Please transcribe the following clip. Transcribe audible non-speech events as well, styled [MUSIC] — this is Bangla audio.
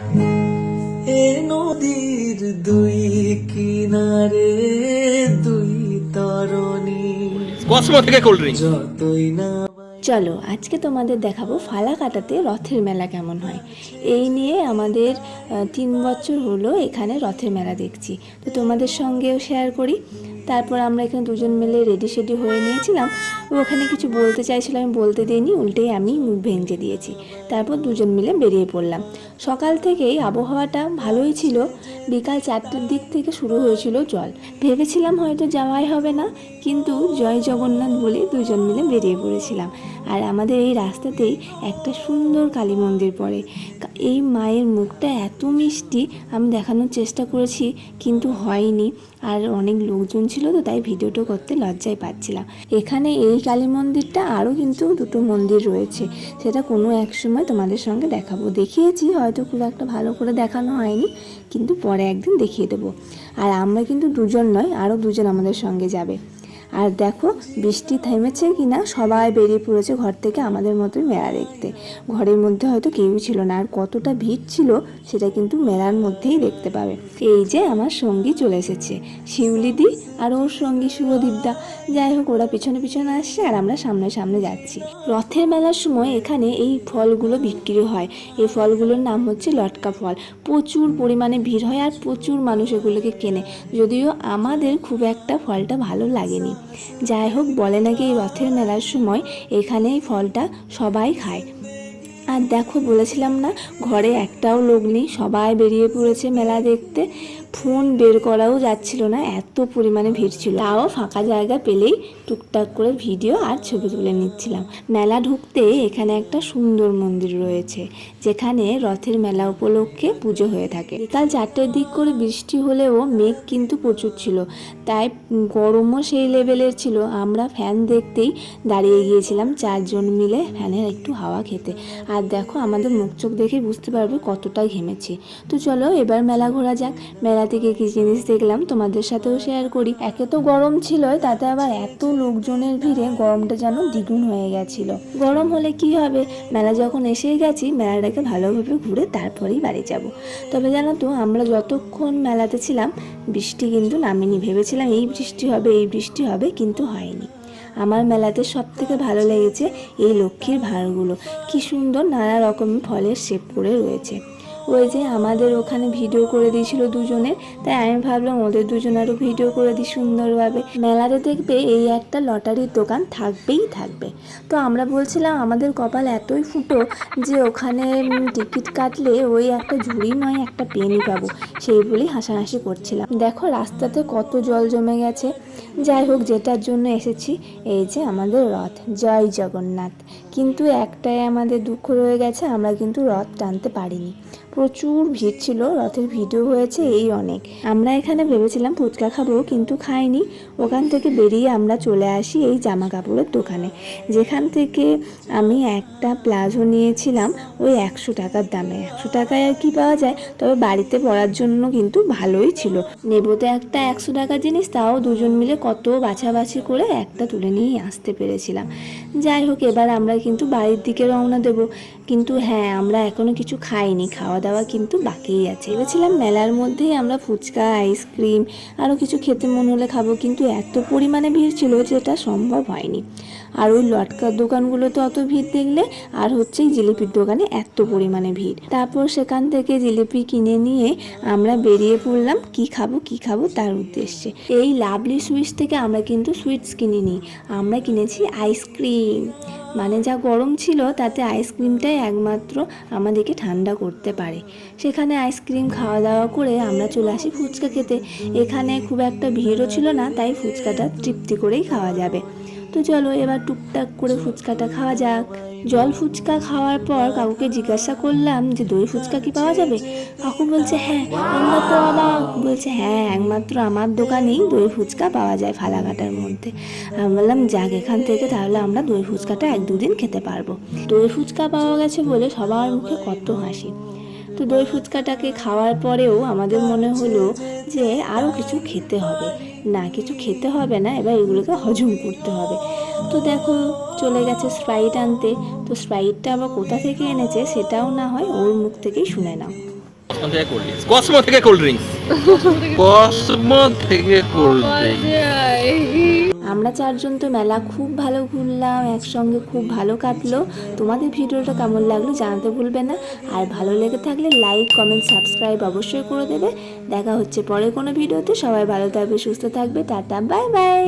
এ নদীর দুই কিনারে দুই তরণী। কসমো থেকে কোল্ড ড্রিঙ্ক যতই না চলো আজকে তোমাদের দেখাবো ফালাকাটাতে রথের মেলা কেমন হয়। এই নিয়ে আমাদের আহ, তিন বছর হলো এখানে রথের মেলা দেখছি। তো তোমাদের সঙ্গেও শেয়ার করি। তারপর আমরা এখানে দুজন মিলে রেডি সেডি হয়ে নিয়েছিলাম। ওখানে কিছু বলতে চাইছিল, আমি বলতে দিইনি, উল্টেই আমি মুখ ভেঙে দিয়েছি। তারপর দুজন মিলে বেরিয়ে পড়লাম। সকাল থেকেই আবহাওয়াটা ভালোই ছিল। বিকাল চারটের দিক থেকে শুরু হয়েছিল জল। ভেবেছিলাম হয়তো যাওয়াই হবে না, কিন্তু জয় জগন্নাথ বলে দুজন মিলে বেরিয়ে পড়েছিলাম। আর আমাদের এই রাস্তাতেই একটা সুন্দর কালী মন্দির পড়ে। এই মায়ের মুখটা এত মিষ্টি, আমি দেখানোর চেষ্টা করেছি, কিন্তু হয়নি। আর অনেক লোকজন ছিল তো, তাই ভিডিওটা করতে লজ্জায় পাচ্ছিলাম। এখানে এই কালী মন্দিরটা আরও কিন্তু দুটো মন্দির রয়েছে। সেটা কোনো এক সময় তোমাদের সঙ্গে দেখাবো। দেখিয়েছি, হয়তো খুব একটা ভালো করে দেখানো হয়নি, কিন্তু পরে একদিন দেখিয়ে দেবো। আর আমরা কিন্তু দুজন নয়, আরও দুজন আমাদের সঙ্গে যাবে। আর দেখো, বৃষ্টি থেমেছে কি না সবাই বেরিয়ে পড়েছে ঘর থেকে আমাদের মতোই মেলা দেখতে। ঘরের মধ্যে হয়তো কেউই ছিল না, আর কতটা ভিড় ছিল সেটা কিন্তু মেলার মধ্যেই দেখতে পাবে। এই যে আমার সঙ্গী চলে এসেছে শিউলিদি আর ওর সঙ্গী শুভদীপদা যাই হোক, ওরা পিছনে পিছনে আসছে আর আমরা সামনে সামনে যাচ্ছি। রথের মেলার সময় এখানে এই ফলগুলো বিক্রি হয়। এই ফলগুলোর নাম হচ্ছে লটকা ফল। প্রচুর পরিমাণে ভিড় হয় আর প্রচুর মানুষ এগুলোকে কেনে। যদিও আমাদের খুব একটা ফলটা ভালো লাগেনি। যাই হোক, বলে নাকি এই রথের মেলার সময় এখানে এই ফলটা সবাই খায়। আর দেখো, বলেছিলাম না, ঘরে একটাও লোক নেই, সবাই বেরিয়ে পড়েছে মেলা দেখতে। ফোন বের করাও যাচ্ছিল না, এত পরিমাণে ভিড় ছিল। তাও ফাঁকা জায়গা পেলেই টুকটাক করে ভিডিও আর ছবি তুলে নিচ্ছিলাম। মেলা ঢুকতে এখানে একটা সুন্দর মন্দির রয়েছে, যেখানে রথের মেলা উপলক্ষে পুজো হয়ে থাকে। বিকাল চারটের দিক করে বৃষ্টি হলেও মেঘ কিন্তু প্রচুর ছিল, তাই গরমও সেই লেভেলের ছিল। আমরা ফ্যান দেখতেই দাঁড়িয়ে গিয়েছিলাম চারজন মিলে ফ্যানের একটু হাওয়া খেতে। আর দেখো, আমাদের মুখ চোখ দেখে বুঝতে পারবে কতটা ঘেমেছি। তো চলো এবার মেলা ঘোরা যাক। মেলা থেকে কি জিনিস দেখলাম? তোমাদের সাথেও শেয়ার করি। একে তো গরম ছিল তাতে আবার এত লোকজনের ভিড়ে গরমটা যেন দ্বিগুণ হয়ে গেছিল। গরম হলে কি হবে? মেলা যখন এসেই গেছি, মেলাটাকে ভালোভাবে ঘুরে তারপরেই বাড়ি যাব। তবে জানো তো, আমরা যতক্ষণ মেলাতে ছিলাম, বৃষ্টি কিন্তু নামেনি। ভেবেছিলাম এই বৃষ্টি হবে, এই বৃষ্টি হবে, কিন্তু হয়নি। আমার মেলাতে সব থেকে ভালো লেগেছে এই লক্ষ্মীর ভাঁড়গুলো। কি সুন্দর নানা রকমের ফলের শেপ করে রয়েছে। ওই যে আমাদের ওখানে ভিডিও করে দিয়েছিল দুজনে, তাই আমি ভাবলাম ওদের দুজনেরও ভিডিও করে দিই সুন্দরভাবে। মেলাতে দেখবে এই একটা লটারির দোকান থাকবেই থাকবে। তো আমরা বলছিলাম, আমাদের কপাল এতই ফুটো যে ওখানে টিকিট কাটলে ওই একটা ঝুড়ি নয়, একটা পেনই পাবো। সেই বলেই হাসাহাসি করছিলাম। দেখো রাস্তাতে কত জল জমে গেছে। যাই হোক, যেটার জন্য এসেছি, এই যে আমাদের রথ। জয় জগন্নাথ। কিন্তু একটাই আমাদের দুঃখ রয়ে গেছে, আমরা কিন্তু রথ টানতে পারিনি। প্রচুর ভিড় ছিল রথের ভিডিও হয়েছে এই অনেক। আমরা এখানে ভেবেছিলাম ফুচকা খাব কিন্তু খাইনি। ওখান থেকে বেরিয়ে আমরা চলে আসি এই জামা কাপড়ের দোকানে। যেখান থেকে আমি একটা প্লাজো নিয়েছিলাম, ওই একশো টাকার দামে। একশো টাকায় আর কি পাওয়া যায়, তবে বাড়িতে পরার জন্য কিন্তু ভালোই ছিল। নেব তো একটা একশো টাকার জিনিস, তাও দুজন মিলে কত বাছাবাছি করে একটা তুলে নিয়ে আসতে পেরেছিলাম। যাই হোক, এবার আমরা কিন্তু বাড়ির দিকে রওনা দেব। কিন্তু হ্যাঁ আমরা এখনও কিছু খাইনি, খাওয়া দাওয়া কিন্তু বাকিই আছে। ভেবেছিলাম মেলার মধ্যেই আমরা ফুচকা, আইসক্রিম আরও কিছু খেতে মন হলে খাব, কিন্তু এত পরিমাণে ভিড় ছিল যেটা সম্ভব হয়নি। আর ওই লটকার দোকানগুলো তো অত ভিড় দেখলে আর হচ্ছে জিলিপির দোকানে এত পরিমাণে ভিড়। তারপর সেখান থেকে জিলিপি কিনে নিয়ে আমরা বেরিয়ে পড়লাম, কি খাব কি খাব তার উদ্দেশ্যে। এই লাভলি সুইটস থেকে আমরা কিন্তু সুইটস কিনিনি, আমরা কিনেছি আইসক্রিম। মানে যা গরম ছিল তাতে আইসক্রিমটাই একমাত্র আমাদেরকে ঠান্ডা করতে পারে। সেখানে আইসক্রিম খাওয়া দাওয়া করে আমরা চলে আসি ফুচকা খেতে। এখানে খুব একটা ভিড়ও ছিল না, তাই ফুচকাটা তৃপ্তি করেই খাওয়া যাবে। তো চলো এবার টুকটাক করে ফুচকাটা খাওয়া যাক। জল ফুচকা খাওয়ার পর কাকুকে জিজ্ঞাসা করলাম যে, দই ফুচকা কি পাওয়া যাবে? কাকু বলছে হ্যাঁ আমরা তো অবাক বলছে হ্যাঁ একমাত্র আমার দোকানেই দই ফুচকা পাওয়া যায় ফালাঘাটার মধ্যে। আমি বললাম, যাক, এখান থেকে তাহলে আমরা দই ফুচকাটা এক দুদিন খেতে পারব। দই ফুচকা পাওয়া গেছে বলে সবার মুখে কত হাসি। তো দই ফুচকাটাকে খাওয়ার পরেও আমাদের মনে হলো যে আরও কিছু খেতে হবে। না কিছু খেতে হবে না এবার এগুলোকে হজম করতে হবে। তো দেখো চলে গেছে স্প্রাইট আনতে। তো স্প্রাইটটা আবার কোথা থেকে এনেছে সেটাও না হয় ওর মুখ থেকেই শুনে নাও। কসমো থেকে কোল্ড ড্রিঙ্কস [LAUGHS] কসমো থেকে কোল্ড ড্রিঙ্কস কসমো থেকে কোল্ড ড্রিঙ্কস আমরা চারজন তো মেলা খুব ভালো ঘুরলাম, একসঙ্গে খুব ভালো কাটলো। তোমাদের ভিডিওটা কেমন লাগল জানাতে ভুলবে না। আর ভালো লেগে থাকলে লাইক কমেন্ট সাবস্ক্রাইব অবশ্যই করে দেবে। দেখা হচ্ছে পরে কোনো ভিডিওতে। সবাই ভালো থাকবে, সুস্থ থাকবে। Tata bye bye